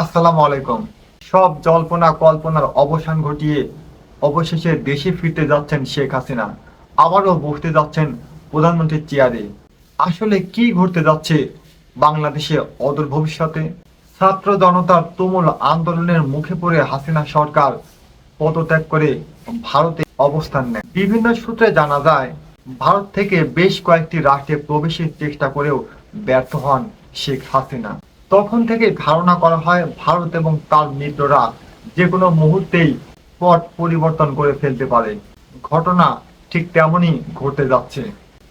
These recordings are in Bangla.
আসসালামু আলাইকুম। সব জল্পনা কল্পনার অবসান ঘটিয়ে অবশেষে দেশে ফিরতে যাচ্ছেন শেখ হাসিনা। আবারও বসতে যাচ্ছেন প্রধানমন্ত্রীর চেয়ারে। আসলে কি ঘটতে যাচ্ছে বাংলাদেশে অদূর ভবিষ্যতে? ছাত্র জনতার তুমুল আন্দোলনের মুখে পড়ে হাসিনা সরকার পদত্যাগ করে ভারতে অবস্থান নেয়। বিভিন্ন সূত্রে জানা যায়, ভারত থেকে বেশ কয়েকটি রাষ্ট্রে প্রবেশের চেষ্টা করেও ব্যর্থ হন শেখ হাসিনা। তখন থেকে ধারণা করা হয় ভারত এবং তার মিত্ররা যে কোনো মুহূর্তেই পট পরিবর্তন করে ফেলতে পারে। ঘটনা ঠিক তেমনই ঘটতে যাচ্ছে।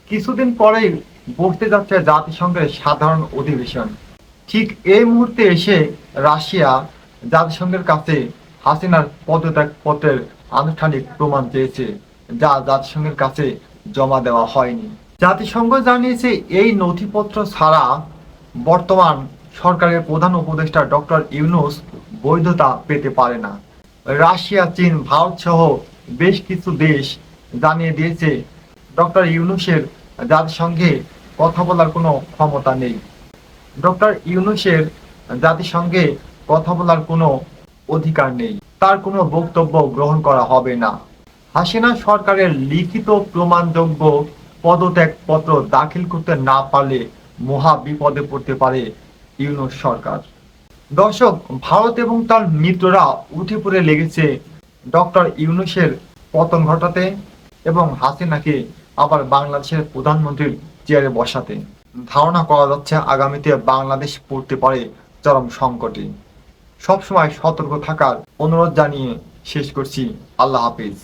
কিছুদিন পরেই বসতে যাচ্ছে জাতিসংঘের সাধারণ অধিবেশন। ঠিক এই মুহূর্তে এসে রাশিয়া জাতিসংঘের কাছে হাসিনার পদত্যাগ পত্রের আনুষ্ঠানিক প্রমাণ চেয়েছে, যা জাতিসংঘের কাছে জমা দেওয়া হয়নি। জাতিসংঘ জানিয়েছে, এই নথিপত্র ছাড়া বর্তমান সরকারের প্রধান উপদেষ্টা ডক্টর ইউনুস বৈধতা পেতে পারে না। রাশিয়া, চীন, ভারত সহ বেশ কিছু দেশ জানিয়ে দিয়েছে ডক্টর ইউনুসের জাতিসংঘে কথা বলার কোনো ক্ষমতা নেই। ডক্টর ইউনুসের জাতিসংঘে কথা বলার কোনো অধিকার নেই। তার কোনো বক্তব্য গ্রহণ করা হবে না। হাসিনা সরকারের লিখিত প্রমাণযোগ্য পদত্যাগ পত্র দাখিল করতে না পারলে মহা বিপদে পড়তে পারে ইউনুস সরকার। দর্শক, ভারত এবং তার মিত্ররা উঠে পড়ে লেগেছে ডক্টর ইউনুসের পতন ঘটাতে এবং হাসিনাকে আবার বাংলাদেশের প্রধানমন্ত্রীর চেয়ারে বসাতে। ধারণা করা যাচ্ছে আগামীতে বাংলাদেশ পড়তে পারে চরম সংকটে। সবসময় সতর্ক থাকার অনুরোধ জানিয়ে শেষ করছি। আল্লাহ হাফিজ।